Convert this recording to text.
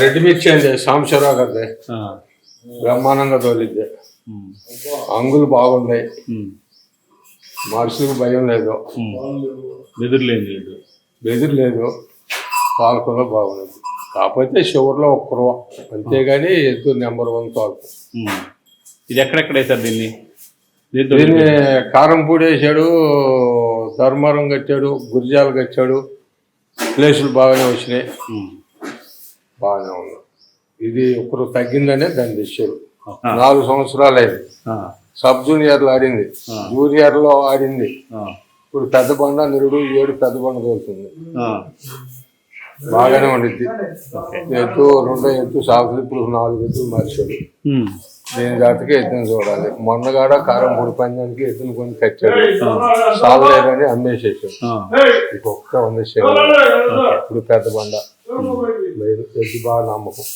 Red మిర్చి అండి సాంబశివరావు గారిది. బ్రహ్మాండంగా తోలిద్ది. అంగులు బాగున్నాయి మనుషులకు భయం లేదు. ఉమ్. బెదిరిలేం లేదు. బెదిరి లేదు. పాలకులో బాగున్నది కాకపోతే చివరిలో ఒక్క రూప అంతేగాని ఎద్దు నెంబర్ వన్ తోలుకు. ఇది ఎక్కడెక్కడ వేశారు దీన్ని? దీన్ని కారంపూడి వేసాడు ధర్మవరం కట్టాడు గురిజాలు కట్టాడు. ప్లేసులు బాగానే వచ్చినాయి. బాగానే ఉన్నాయి ఇది ఒకరు తగ్గిందనే దాన్ని తెచ్చాడు ఆ, నాలుగు సంవత్సరాలు అయింది. సబ్ జూనియర్లో ఆడింది. జూనియర్లో ఆడింది. ఇప్పుడు పెద్ద బండ నిరుడు ఏడు పెద్ద బండ ఆ. బాగానే ఉండిద్ది. ఎత్తు రెండో ఎత్తు సాగులు ఇప్పుడు నాలుగు ఎత్తులు మార్చాడు. దీని జాతికి ఎత్తుని చూడాలి. మొన్నగాడ కారం పొడి పందానికి ఎత్తుని కొని కట్టాడు సాగలేదని అమ్మేసేసాడు. ఇంకొక్క వంద ఇప్పుడు పెద్ద బండ. లేదు ఎద్దు బాగా నమ్మకం